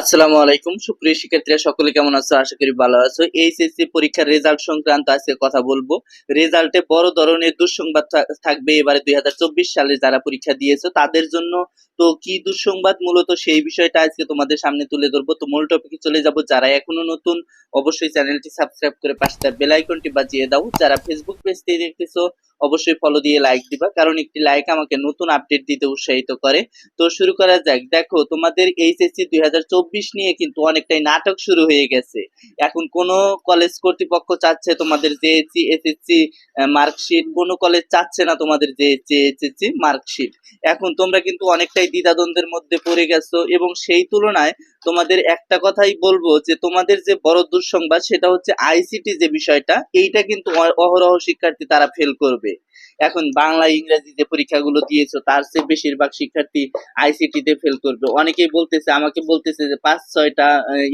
আসসালামু আলাইকুম। সুপ্রিয় শিক্ষার্থীরা, সকলে কেমন আছো? আশা করি ভালো আছো। এইচএসসি পরীক্ষার রেজাল্ট সংক্রান্ত আজকে কথা বলব। রেজাল্টে বড় ধরনের দুঃসংবাদ থাকবে এবারে দুই সালে যারা পরীক্ষা দিয়েছ, তাদের জন্য তো কি দুঃসংবাদ? মূলত সেই বিষয়টা আজকে তোমাদের সামনে তুলে ধরবো। তো মূল টপিকে চলে যাব। যারা এখনও নতুন, অবশ্যই চ্যানেলটি সাবস্ক্রাইব করে পাশে তার বেল আইকনটি বাজিয়ে দাও। যারা ফেসবুক পেজ থেকে দেখতেছো, অবশ্যই ফলো দিয়ে লাইক দিবা। কারণ একটি লাইক আমাকে নতুন আপডেট দিতে উৎসাহিত করে। তো শুরু করা যাক। দেখো, তোমাদের এইচএসসি দুই নিয়ে কিন্তু অনেকটাই নাটক শুরু হয়ে গেছে। এখন কোন কলেজ কর্তৃপক্ষ চাচ্ছে তোমাদের জেএসসি এসএসসি মার্কশিট কোন কলেজ চাচ্ছে না তোমাদের জেএসসি এসএসসি মার্কশিট এখন তোমরা কিন্তু অনেকটাই দ্বিধাদ্বন্দ্বের মধ্যে পড়ে গেছো এবং সেই তুলনায় তোমাদের একটা কথাই বলব যে, তোমাদের যে বড় দুঃসংবাদ সেটা হচ্ছে আইসিটি যে বিষয়টা, এইটা কিন্তু অহরহ শিক্ষার্থী তারা ফেল করবে। এখন বাংলা, ইংরেজি যে পরীক্ষাগুলো দিয়েছ, তার চেয়ে বেশিরভাগ শিক্ষার্থী আইসিটি তে ফেল করবে। অনেকেই বলতেছে, আমাকে বলতেছে যে পাঁচ ছয়টা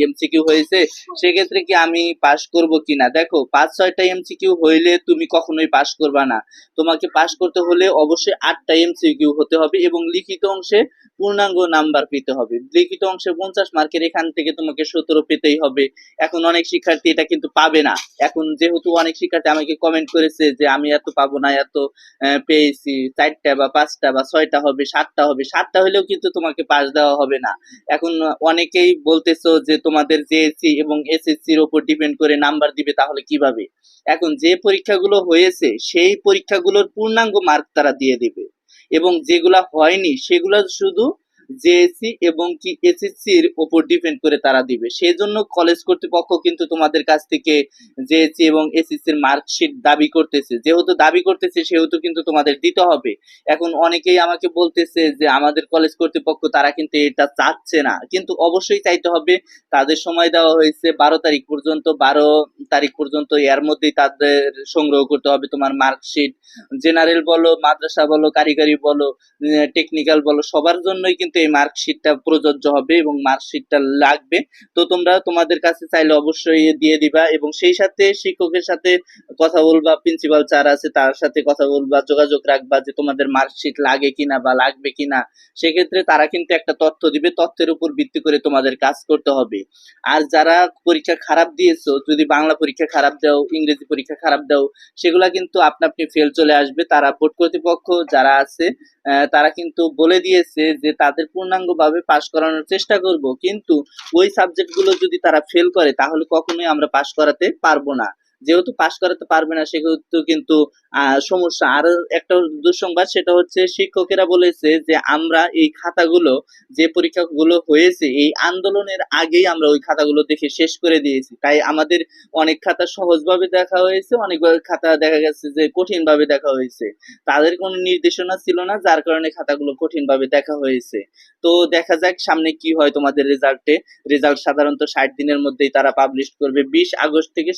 এমসিকিউ হয়েছে, সেক্ষেত্রে কি আমি পাশ করব কিনা? দেখো পাঁচ ছয়টা এমসিকিউ হইলে তুমি কখনোই পাশ করবা না। তোমাকে পাশ করতে হলে অবশ্যই আটটা এমসিকিউ হতে হবে এবং লিখিত অংশে পূর্ণাঙ্গ নাম্বার পেতে হবে। লিখিত অংশে পঞ্চাশ মার্কের এখান থেকে তোমাকে সতেরো পেতেই হবে। এখন অনেক শিক্ষার্থী এটা কিন্তু পাবে না। এখন যেহেতু অনেক শিক্ষার্থী আমাকে কমেন্ট করেছে যে, আমি এত পাবো না, এত পেয়েছি। চারটা বা পাঁচটা বা ছয়টা হবে, সাতটা হবে। সাতটা হলেও কিন্তু তোমাকে পাস দেওয়া হবে না। এখন অনেকেই বলতেছো যে তোমাদের জেএসসি এবং এসএসসির উপর ডিপেন্ড করে নাম্বার দিবে তাহলে কীভাবে? এখন যে পরীক্ষাগুলো হয়েছে, সেই পরীক্ষাগুলোর পূর্ণাঙ্গ মার্ক তারা দিয়ে দিবে। এবং যেগুলা হয়নি, সেগুলো শুধু জেএসসি এবং কি এসএসসির উপর ডিপেন্ড করে তারা দিবে। সেই জন্য কলেজ কর্তৃপক্ষ কিন্তু তোমাদের কাছ থেকে জেএসসি এবং এসএসসির মার্কশিট দাবি করতেছে। যেহেতু দাবি করতেছে, সেহেতু কিন্তু তোমাদের দিতে হবে। এখন অনেকেই আমাকে বলতেছে যে, আমাদের কলেজ কর্তৃপক্ষ, তারা কিন্তু এটা চাচ্ছে না। কিন্তু অবশ্যই চাইতে হবে। তাদের সময় দেওয়া হয়েছে বারো তারিখ পর্যন্ত। বারো তারিখ পর্যন্ত এর মধ্যেই তাদের সংগ্রহ করতে হবে তোমার মার্কশিট জেনারেল বলো, মাদ্রাসা বলো, কারিগরি বলো টেকনিক্যাল বলো, সবার জন্যই কিন্তু এই মার্কশিটটা প্রযোজ্য হবে এবং মার্কশিটটা লাগবে। তো তোমরা তোমাদের কাছে চাইলে অবশ্যই দিয়ে দিবা এবং সেই সাথে শিক্ষকের সাথে কথা বলবা প্রিন্সিপাল স্যার আছে তার সাথে কথা বলবা, যোগাযোগ রাখবা যে তোমাদের মার্কশিট লাগে কিনা বা লাগবে কিনা। সেক্ষেত্রে তারা কিন্তু একটা তথ্য দিবে, তথ্যের উপর ভিত্তি করে তোমাদের কাজ করতে হবে। আর যারা পরীক্ষা খারাপ দিয়েছ, যদি বাংলা পরীক্ষা খারাপ দাও, ইংরেজি পরীক্ষা খারাপ দাও, সেগুলা কিন্তু আপনা আপনি ফেল চলে আসবে। তারা বোর্ড কর্তৃপক্ষ যারা আছে তারা কিন্তু বলে দিয়েছে যে তাদের পূর্ণাঙ্গভাবে পাশ করানোর চেষ্টা করব। কিন্তু ওই সাবজেক্টগুলো যদি তারা ফেল করে, তাহলে কখনোই আমরা পাশ করাতে পারব না। যেহেতু পাশ করাতে পারবে না, সেহেতু কিন্তু সমস্যা। আর একটা দুঃসংবাদ, সেটা হচ্ছে শিক্ষকেরা বলেছে যে, আমরা এই খাতাগুলো, যে পরীক্ষাগুলো হয়েছে, এই আন্দোলনের আগেই আমরা ওই খাতাগুলো দেখে শেষ করে দিয়েছি। তাই আমাদের অনেক খাতা সহজভাবে দেখা হয়েছে অনেক খাতা দেখা গেছে যে কঠিন ভাবে দেখা হয়েছে। তাদের কোনো নির্দেশনা ছিল না, যার কারণে খাতাগুলো কঠিন ভাবে দেখা হয়েছে। তো দেখা যাক সামনে কি হয় তোমাদের রেজাল্টে রেজাল্ট সাধারণত ষাট দিনের মধ্যেই তারা পাবলিশ করবে। বিশ আগস্ট থেকে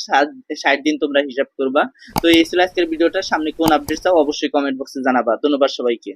ষাট দিন তোমরা হিসাব করবা। তো এই ছিল আজকের ভিডিওটা। সামনে কোন আপডেট চাও অবশ্যই কমেন্ট বক্সে জানাবা। ধন্যবাদ সবাইকে।